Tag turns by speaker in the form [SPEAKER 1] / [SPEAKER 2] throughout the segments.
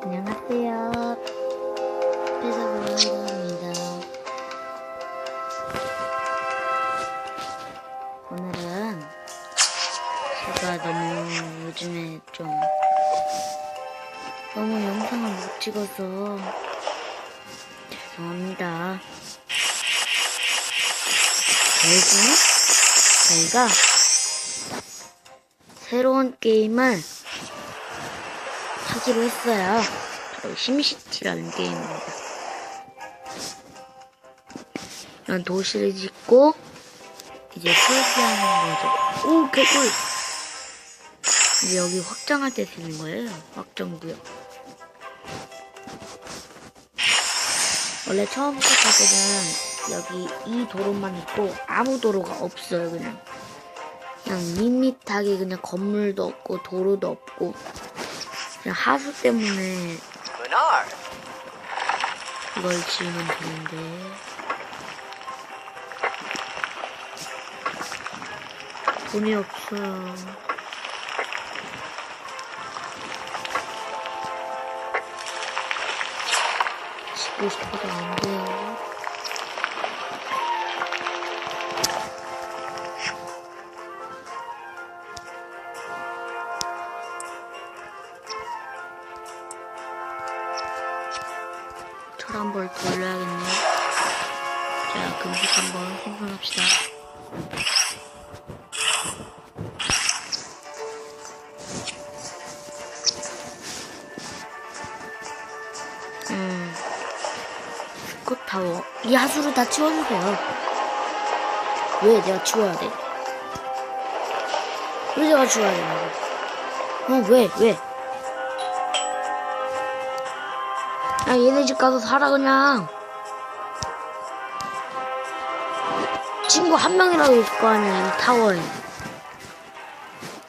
[SPEAKER 1] 안녕하세요. 회사부입니다. 오늘은 제가 너무 요즘에 좀 너무 영상을 못 찍어서 죄송합니다. 그리고 저희가 새로운 게임을 하기로 했어요. 바로 심시티라는 게임입니다. 이런 도시를 짓고 이제 설계하는 거죠. 오 개꿀. 이제 여기 확장할 때 쓰는 거예요. 확정구역. 원래 처음 시작할 때는 여기 이 도로만 있고 아무 도로가 없어요. 그냥 그냥 밋밋하게 그냥 건물도 없고 도로도 없고 그냥 하수 때문에. 이걸 지으면 되는데 돈이 없어요. 짓고 싶어도 안 돼요. 하수를 다 치워주세요. 왜 내가 치워야 돼? 왜 내가 치워야 되냐고. 어, 왜, 왜? 야, 얘네 집 가서 살아, 그냥. 친구 한 명이라도 있을 거 아니야, 이 타워에.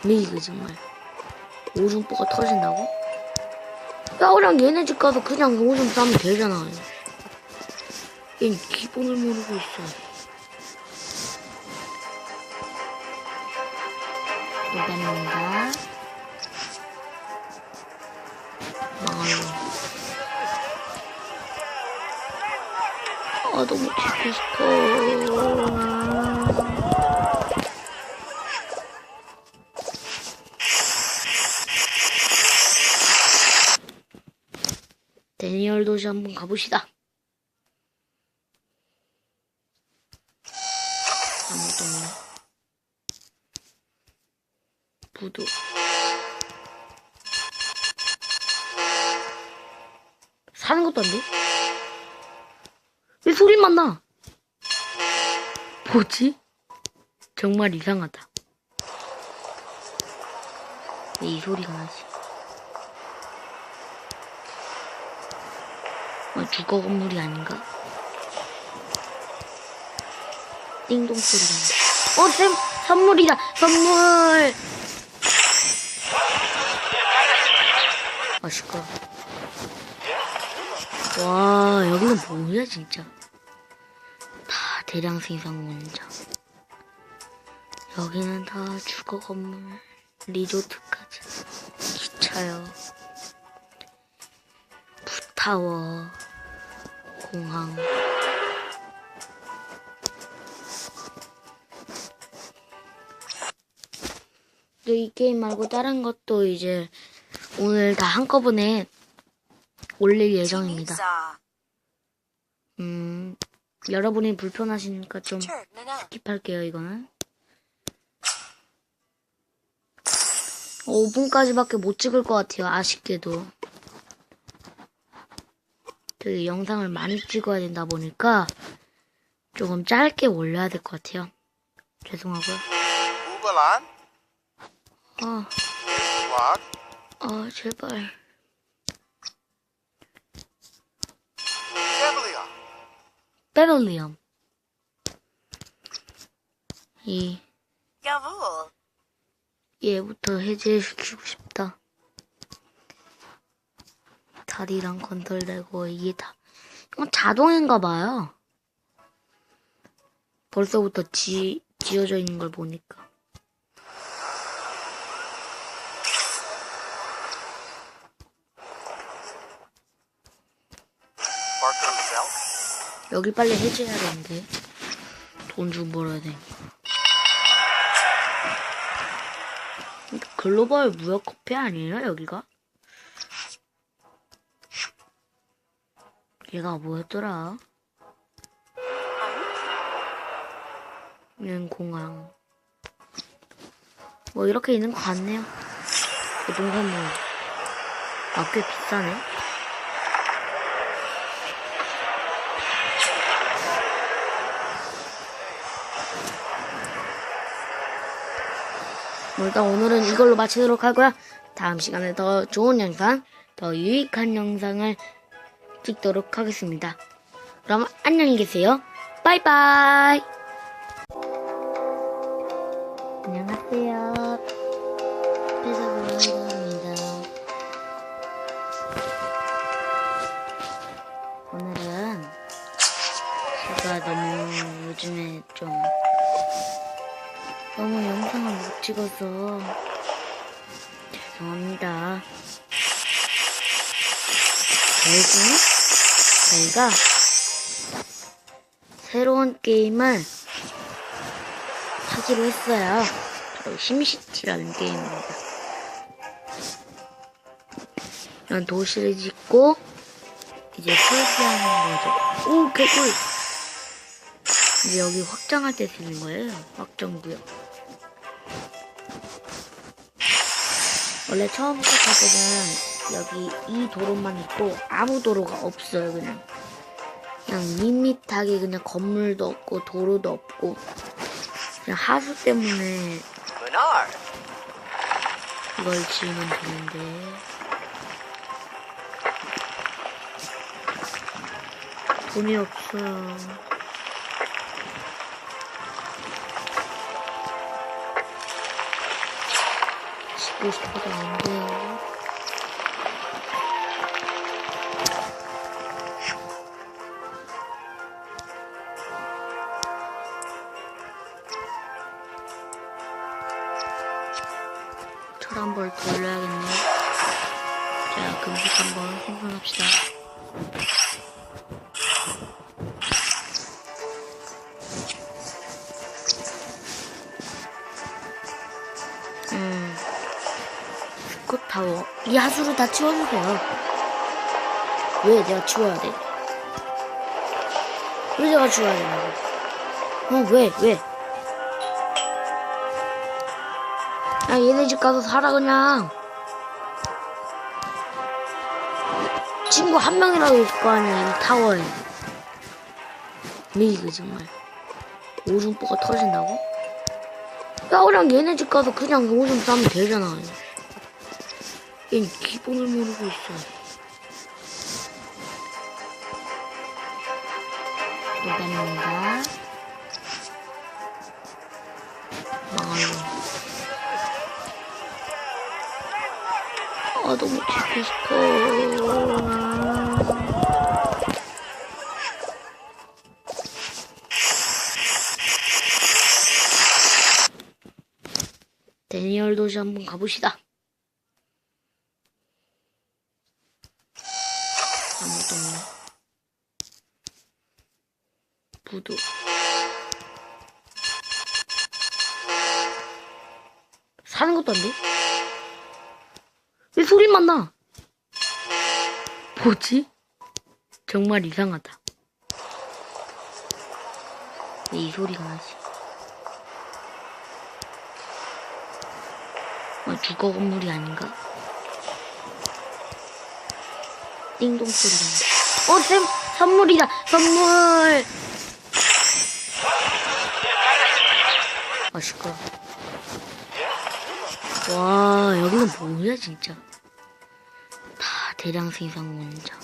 [SPEAKER 1] 왜 이거 정말. 오줌보가 터진다고? 야, 그냥 얘네 집 가서 그냥 오줌 싸면 되잖아. 얘는 기본을 모르고 있어. 노답입니다. 망할로. 아 너무 찍고 싶어. 데니얼 도시 한번 가봅시다. 아무것도 없네. 부두. 사는 것도 안 돼? 왜 소리만 나? 뭐지? 정말 이상하다. 왜 이 소리가 나지? 어, 주거 건물이 아닌가? 띵동 소리가 나. 어, 쌤, 선물이다! 선물! 아, 시끄러. 와, 여기는 뭐야, 진짜. 다 대량 생산 공장. 여기는 다 주거 건물, 리조트까지. 기차요. 부타워, 공항. 또 이 게임 말고 다른 것도 이제 오늘 다 한꺼번에 올릴 예정입니다. 음, 여러분이 불편하시니까 좀. 스킵할게요, 이거는. 5분까지밖에 못 찍을 것 같아요, 아쉽게도. 되게 영상을 많이 찍어야 된다 보니까 조금 짧게 올려야 될 것 같아요. 죄송하고요. 아,
[SPEAKER 2] Wag,
[SPEAKER 1] 아, 제발. 베럴리엄. 이,
[SPEAKER 3] Jawohl.
[SPEAKER 1] 얘부터 해제시키고 싶다. 다리랑 건들대고 이게 다 이건 자동인가 봐요. 벌써부터 지 지어져 있는 걸 보니까. 여기 빨리 해제해야 되는데. 돈 좀 벌어야 돼. 글로벌 무역 커피 아니에요, 여기가? 얘가 뭐였더라? 얘는 공항. 뭐 이렇게 있는 것 같네요. 부동산 뭐, 아, 꽤 비싸네. 뭐 일단 오늘은 이걸로 마치도록 하고요. 다음 시간에 더 좋은 영상, 더 유익한 영상을 찍도록 하겠습니다. 그럼 안녕히 계세요. 바이바이. 안녕하세요. 회사부입니다. 오늘은 제가 너무 요즘에 좀 너무 영상을 못 찍어서 죄송합니다. 그리고 저희가 새로운 게임을 하기로 했어요. 바로 심시티라는 게임입니다. 이런 도시를 짓고 이제 설계하는 거죠. 오 개꿀! 이제 여기 확장할 때 쓰는 거예요. 확정구역. 원래 처음 시작할 때는 여기 이 도로만 있고 아무 도로가 없어요 그냥. 그냥 밋밋하게 그냥 건물도 없고 도로도 없고 그냥 하수 때문에. 이걸 지으면 되는데. 돈이 없어요 짓고 싶 스코타워 이 하수를 다 치워주세요 왜 내가 치워야 돼? 왜 내가 치워야 되냐고 어 왜? 왜? 야 얘네 집 가서 살아 그냥 친구 한 명이라도 있을 거 아니야 이 타워에 왜 이거 정말 오줌보가 터진다고? 야 그냥 얘네 집 가서 그냥 오줌 싸면 되잖아 얘는 기본을 모르고 있어. 노답입니다. 망할로 아 너무 찍고 싶어 데니얼 도시 한번 가봅시다 부두 사는 것도 안 돼? 왜 소리만 나? 뭐지? 정말 이상하다. 왜이 소리가 나지? 어, 주거 건물이 아닌가? 띵동 소리가 나. 어, 쌤! 선물이다! 선물! 아, 시끄러. 와, 여기는 뭐야, 진짜. 다 대량 생산 공장.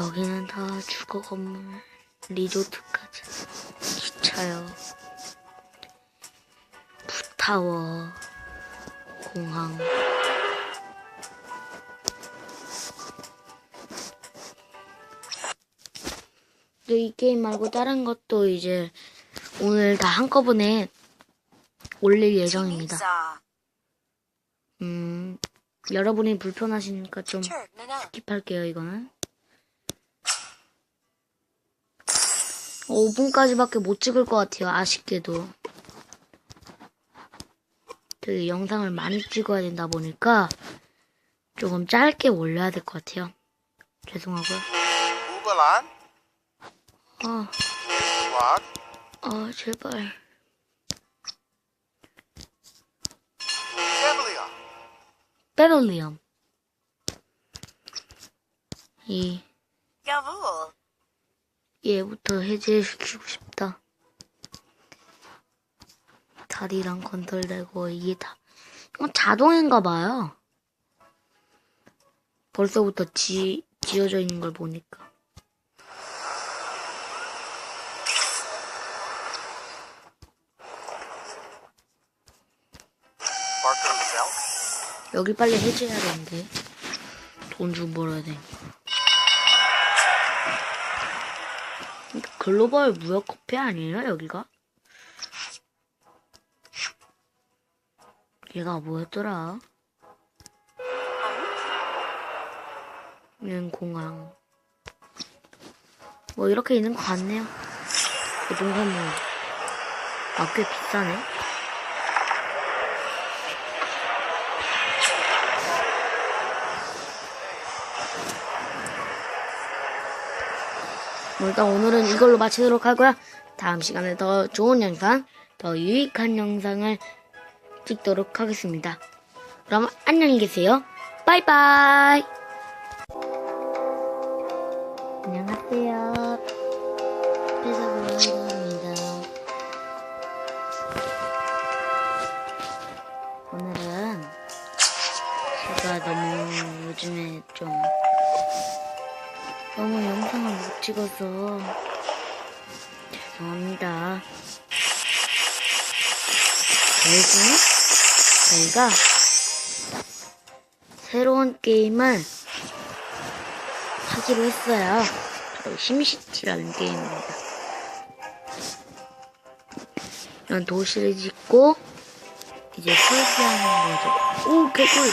[SPEAKER 1] 여기는 다 주거 건물, 리조트까지. 기차요. 부타워, 공항. 또이 게임 말고 다른 것도 이제 오늘 다 한꺼번에 올릴 예정입니다. 음, 여러분이 불편하시니까 좀. 스킵할게요, 이거는. 5분까지밖에 못 찍을 것 같아요. 아쉽게도. 되게 영상을 많이 찍어야 된다 보니까 조금 짧게 올려야 될 것 같아요. 죄송하고요. 아? 아, 제발. 베를리엄. 이. 얘부터 해제시키고 싶다. 다리랑 건들대고 이게 다 이건 자동인가 봐요. 벌써부터 지 지어져 있는 걸 보니까. 여기 빨리 해제해야 되는데 돈 좀 벌어야 되니까. 글로벌 무역 커피 아니에요 여기가? 얘가 뭐였더라? 얘는 공항. 뭐 이렇게 있는 것 같네요. 부동산 뭐. 아, 꽤 비싸네. 뭐 일단 오늘은 이걸로 마치도록 하고요. 다음 시간에 더 좋은 영상, 더 유익한 영상을 찍도록 하겠습니다. 그럼 안녕히 계세요. 바이바이. 대신 저희가 새로운 게임을 하기로 했어요. 바로 심시티라는 게임입니다. 이런 도시를 짓고 이제 설계하는 거죠. 오 개꿀!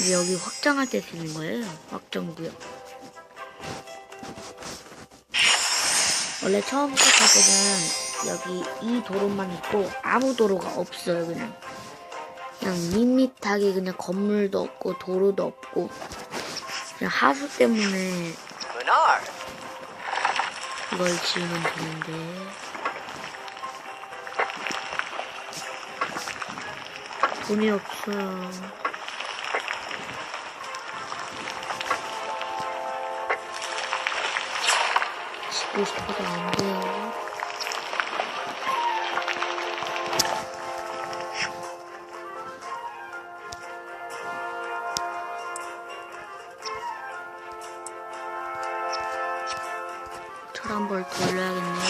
[SPEAKER 1] 이제 여기 확장할 때 쓰는 거예요. 확정구역. 원래 처음 시작할 때는 여기 이 도로만 있고 아무 도로가 없어요. 그냥 그냥 밋밋하게 그냥 건물도 없고 도로도 없고 그냥 하수 때문에. 이걸 지으면 되는데 돈이 없어요. 짓고 싶어도 안돼 벌 돌려야겠네요.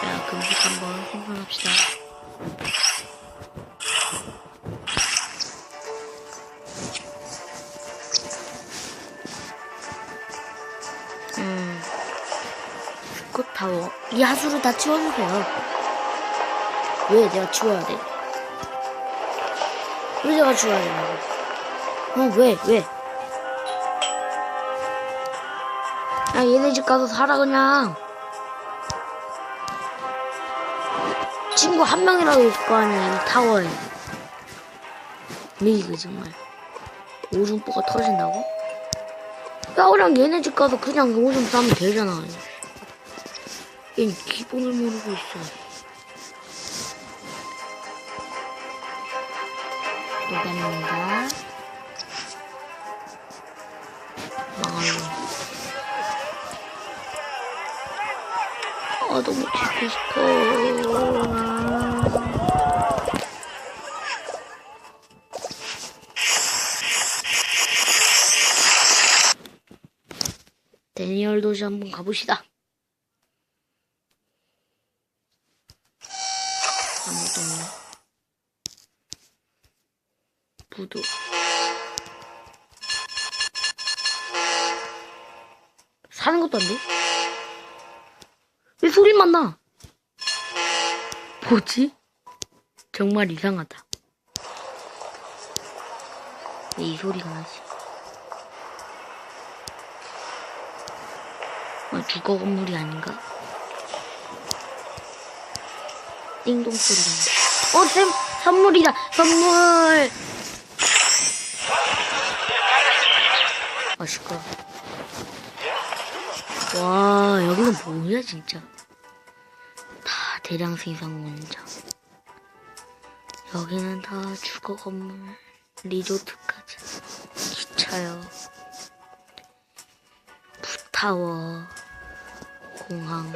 [SPEAKER 1] 자, 금식 한번 생산합시다. 음, 스콧타워. 이 하수를 다 치워주세요. 왜 내가 치워야 돼? 왜 내가 치워야 되냐고. 어, 왜, 왜? 야, 얘네 집 가서 살아, 그냥. 친구 한 명이라도 있을 거 아니야, 이 타워에. 왜 이거 정말. 오줌보가 터진다고? 야, 그냥 얘네 집 가서 그냥 오줌 싸면 되잖아. 얘는 기본을 모르고 있어. 노답입니다. 아, 너무 찍고 싶어. 데니얼 도시 한번 가봅시다. 뭐지? 정말 이상하다. 왜 이 소리가 나지? 어, 주거 건물이 아닌가? 띵동 소리가. 어, 쌤, 선물이다, 선물! 아, 시끄러 와, 여기는 뭐야, 진짜. 다 대량 생산 공장. 여기는 다 주거 건물, 리조트까지. 기차요. 부타워, 공항.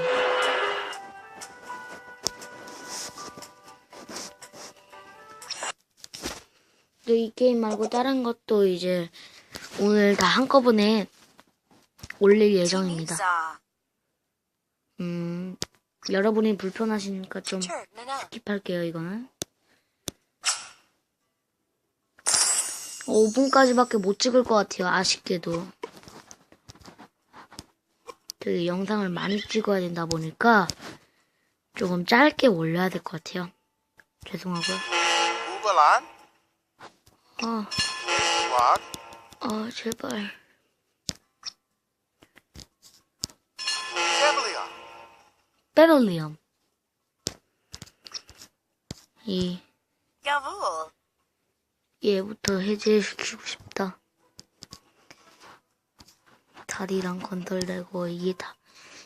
[SPEAKER 1] 또이 게임 말고 다른 것도 이제 오늘 다 한꺼번에 올릴 예정입니다. 음, 여러분이 불편하시니까 좀. 스킵할게요, 이거는. 5분까지밖에 못 찍을 것 같아요, 아쉽게도. 되게 영상을 많이 찍어야 된다 보니까 조금 짧게 올려야 될 것 같아요. 죄송하고요. 아,
[SPEAKER 2] What?
[SPEAKER 1] 아, 제발. 베럴리엄. 이. 얘부터 해제시키고 싶다. 다리랑 건들대고 이게 다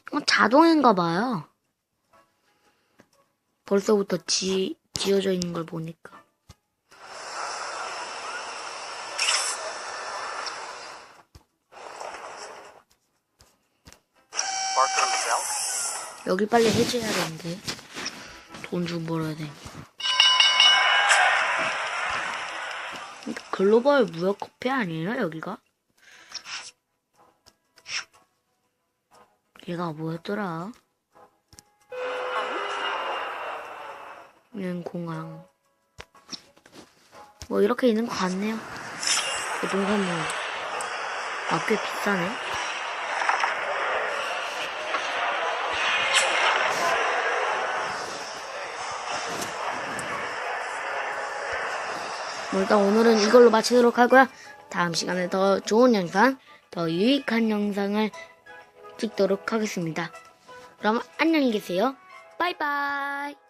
[SPEAKER 1] 이건 자동인가 봐요. 벌써부터 지 지어져 있는 걸 보니까. 여기 빨리 해제해야 되는데 돈 좀 벌어야 돼. 글로벌 무역 커피 아니에요 여기가? 얘가 뭐였더라? 얘는 공항. 뭐 이렇게 있는 것 같네요. 부동산 뭐, 아, 꽤 비싸네. 일단 오늘은 이걸로 마치도록 하고요. 다음 시간에 더 좋은 영상, 더 유익한 영상을 찍도록 하겠습니다. 그럼 안녕히 계세요. 바이바이.